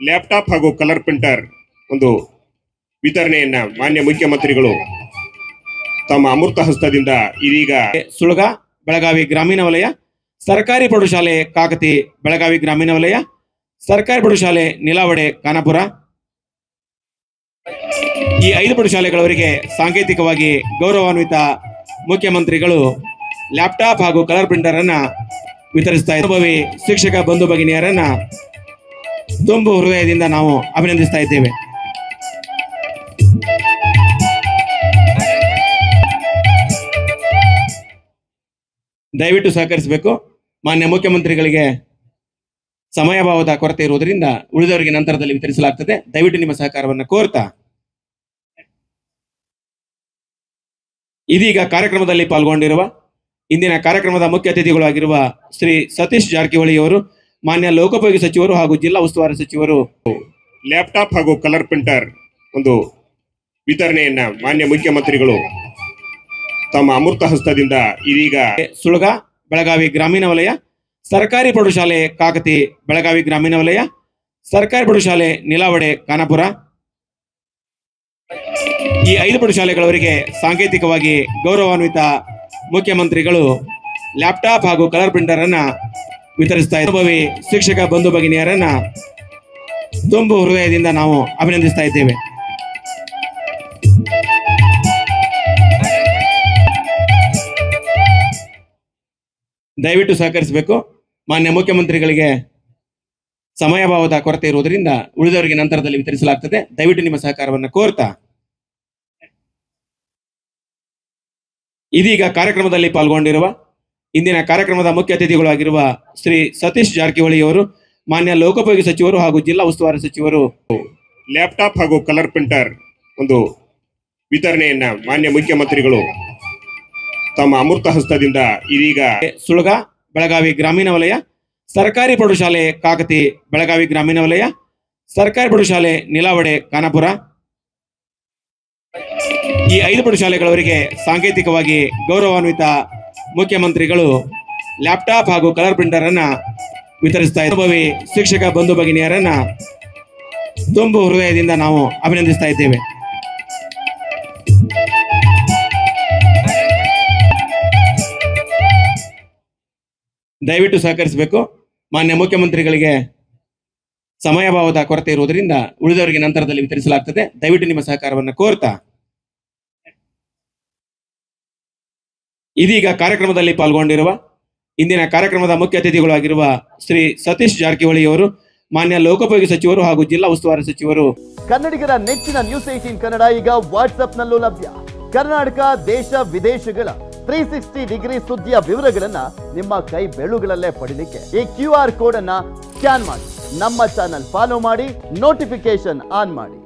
Laptop ಹಾಗೂ colour printer ಒಂದು ವಿತರಣೆಯನ್ನ ಮಾನ್ಯ ಮುಖ್ಯಮಂತ್ರಿಗಳು ತಮ್ಮ ಅಮೃತ ಹಸ್ತದಿಂದ ಇದೀಗ ಸುಳಗ ಬೆಳಗಾವಿ ಗ್ರಾಮೀಣ ವಲಯ, ಸರ್ಕಾರಿ ಪ್ರೌಢಶಾಲೆ ಕಾಕತಿ ಬೆಳಗಾವಿ ಗ್ರಾಮೀಣ ವಲಯ, ಸರ್ಕಾರಿ ಪ್ರೌಢಶಾಲೆ ನಿಲಾವಡೆ ಖಾನಾಪುರ. ಈ ಐದು ಪ್ರೌಢಶಾಲೆಗಳವರಿಗೆ ಸಾಂಕೇತಿಕವಾಗಿ ಗೌರವಾನ್ವಿತ ಮುಖ್ಯಮಂತ್ರಿಗಳು ಲ್ಯಾಪ್ಟಾಪ್ ಹಾಗೂ ಕಲರ್ ಪ್ರಿಂಟರ್ ಅನ್ನ ವಿತರಿಸ್ತಾ ಇದ್ದಾರೆ. ಶಿಕ್ಷಕ ಬಂಧು ಭಗಿನಿಯರನ್ನ ತುಂಬು ಹೃದಯದಿಂದ ನಾವು ಅಭಿನಂದಿಸ್ತಾ ಇದ್ದೇವೆ. ದಯವಿಟ್ಟು ಸಹಕರಿಸಬೇಕು. ಮಾನ್ಯ ಮುಖ್ಯಮಂತ್ರಿಗಳಿಗೆ ಸಮಯಭಾವದ ಕೊರತೆ ಇರುವುದರಿಂದ ಉಳಿದವರಿಗೆ ನಂತರದಲ್ಲಿ ವಿತರಿಸಲಾಗ್ತದೆ. ದಯವಿಟ್ಟು ನಿಮ್ಮ ಸಹಕಾರವನ್ನು ಕೋರ್ತಾ. ಇದೀಗ ಕಾರ್ಯಕ್ರಮದಲ್ಲಿ ಪಾಲ್ಗೊಂಡಿರುವ, ಇಂದಿನ ಕಾರ್ಯಕ್ರಮದ ಮುಖ್ಯ ಅತಿಥಿಗಳು ಆಗಿರುವ ಶ್ರೀ ಸತೀಶ್ ಜಾರಕಿಹೊಳಿ ಅವರು ಮಾನ್ಯ ಲೋಕೋಪಯೋಗಿ ಸಚಿವರು ಹಾಗೂ ಜಿಲ್ಲಾ ಉಸ್ತುವಾರಿ ಸಚಿವರು ಲ್ಯಾಪ್ಟಾಪ್ ಹಾಗೂ ಕಲರ್ ಪ್ರಿಂಟರ್ ಒಂದು ವಿತರಣೆಯನ್ನ ಮಾನ್ಯ ಮುಖ್ಯಮಂತ್ರಿಗಳು ತಮ್ಮ ಅಮೃತ ಹಸ್ತದಿಂದ ಇದೀಗ ಸುಳಗ ಬೆಳಗಾವಿ ಗ್ರಾಮೀಣ ವಲಯ ಸರ್ಕಾರಿ ಪ್ರೌಢಶಾಲೆ ಕಾಕತಿ ಬೆಳಗಾವಿ ಗ್ರಾಮೀಣ ವಲಯ ಸರ್ಕಾರಿ ಪ್ರೌಢಶಾಲೆ ನಿಲಾವಡೆ ಖಾನಾಪುರ. ಈ ಐದು ಪ್ರೌಢಶಾಲೆಗಳವರಿಗೆ ಸಾಂಕೇತಿಕವಾಗಿ ಗೌರವಾನ್ವಿತ ಮುಖ್ಯಮಂತ್ರಿಗಳು ಲ್ಯಾಪ್ಟಾಪ್ ಹಾಗೂ ಕಲರ್ ಪ್ರಿಂಟರ್ ಅನ್ನ ವಿತರಿಸ್ತಾ ಇದ್ದಾರೆ ಶಿಕ್ಷಕ ಬಂಧು ಭಗಿನಿಯರನ್ನ ತುಂಬು ಹೃದಯದಿಂದ ನಾವು ಅಭಿನಂದಿಸ್ತಾ ಇದ್ದೇವೆ. ದಯವಿಟ್ಟು ಸಹಕರಿಸಬೇಕು. ಮಾನ್ಯ ಮುಖ್ಯಮಂತ್ರಿಗಳಿಗೆ ಸಮಯಭಾವದ ಕೊರತೆ ಇರುವುದರಿಂದ ಉಳಿದವರಿಗೆ ನಂತರದಲ್ಲಿ ವಿತರಿಸಲಾಗ್ತದೆ. ದಯವಿಟ್ಟು ನಿಮ್ಮ ಸಹಕಾರವನ್ನು ಕೋರ್ತಾ. ಇದೀಗ ಕಾರ್ಯಕ್ರಮದಲ್ಲಿ ಪಾಲ್ಗೊಂಡಿರುವ ಇಂದಿನ ಕಾರ್ಯಕ್ರಮದ ಮುಖ್ಯ ಅತಿಥಿಗಳು ಆಗಿರುವ ಶ್ರೀ ಸತೀಶ್ ಜಾರಕಿಹೊಳಿ ಅವರು ಮಾನ್ಯ ಲೋಕೋಪಯೋಗಿ ಸಚಿವರು ಹಾಗೂ ಜಿಲ್ಲಾ ಉಸ್ತುವಾರಿ ಸಚಿವರು. ಲ್ಯಾಪ್ಟಾಪ್ ಹಾಗೂ ಕಲರ್ ಪ್ರಿಂಟರ್ ಒಂದು ವಿತರಣೆಯನ್ನ ಮಾನ್ಯ ಮುಖ್ಯಮಂತ್ರಿಗಳು ತಮ್ಮ ಅಮೃತ ಹಸ್ತದಿಂದ ಇದೀಗ ಸುಳಗ ಬೆಳಗಾವಿ ಗ್ರಾಮೀಣ ವಲಯ ಸರ್ಕಾರಿ ಪ್ರೌಢಶಾಲೆ ಕಾಕತಿ ಬೆಳಗಾವಿ ಗ್ರಾಮೀಣ ವಲಯ ಸರ್ಕಾರಿ ಪ್ರೌಢಶಾಲೆ ನಿಲಾವಡೆ ಖಾನಾಪುರ. ಈ ಐದು ಪ್ರೌಢಶಾಲೆಗಳವರಿಗೆ ಸಾಂಕೇತಿಕವಾಗಿ ಗೌರವಾನ್ವಿತ ಮುಖ್ಯಮಂತ್ರಿಗಳು ಲ್ಯಾಪ್ಟಾಪ್ ಹಾಗೂ ಕಲರ್ ಪ್ರಿಂಟರ್ ಅನ್ನ ವಿತರಿಸ್ತಾ ಇದ್ದಾರೆ. ಶಿಕ್ಷಕ ಬಂಧು ಭಗಿನಿಯರನ್ನ ತುಂಬು ಹೃದಯದಿಂದ ನಾವು ಅಭಿನಂದಿಸ್ತಾ ಇದ್ದೇವೆ. ದಯವಿಟ್ಟು ಸಹಕರಿಸಬೇಕು. ಮಾನ್ಯ ಮುಖ್ಯಮಂತ್ರಿಗಳಿಗೆ ಸಮಯಭಾವದ ಕೊರತೆ ಇರುವುದರಿಂದ ಉಳಿದವರಿಗೆ ನಂತರದಲ್ಲಿ ವಿತರಿಸಲಾಗ್ತದೆ. ದಯವಿಟ್ಟು ನಿಮ್ಮ ಸಹಕಾರವನ್ನು ಕೋರ್ತಾ ಇದೀಗ ಕಾರ್ಯಕ್ರಮದಲ್ಲಿ ಪಾಲ್ಗೊಂಡಿರುವ ಇಂದಿನ ಕಾರ್ಯಕ್ರಮದ ಮುಖ್ಯ ಅತಿಥಿಗಳಾಗಿರುವ ಶ್ರೀ ಸತೀಶ್ ಜಾರಕಿಹೊಳಿ ಅವರು, ಮಾನ್ಯ ಲೋಕೋಪಯೋಗಿ ಸಚಿವರು ಹಾಗೂ ಜಿಲ್ಲಾ ಉಸ್ತುವಾರಿ ಸಚಿವರು. ಕನ್ನಡಿಗರ ನೆಚ್ಚಿನ ನ್ಯೂಸ್ ಏಟೀನ್ ಕನ್ನಡ ಈಗ ವಾಟ್ಸ್ಆಪ್ನಲ್ಲೂ ಲಭ್ಯ. ಕರ್ನಾಟಕ, ದೇಶ, ವಿದೇಶಗಳ ತ್ರೀ ಸಿಕ್ಸ್ಟಿ ಡಿಗ್ರಿ ಸುದ್ದಿಯ ವಿವರಗಳನ್ನ ನಿಮ್ಮ ಕೈ ಬೆಳುಗಳಲ್ಲೇ ಪಡೀಲಿಕ್ಕೆ ಈ ಕ್ಯೂ ಆರ್ ಕೋಡ್ ಅನ್ನ ಸ್ಕ್ಯಾನ್ ಮಾಡಿ. ನಮ್ಮ ಚಾನಲ್ ಫಾಲೋ ಮಾಡಿ ನೋಟಿಫಿಕೇಶನ್ ಆನ್ ಮಾಡಿ.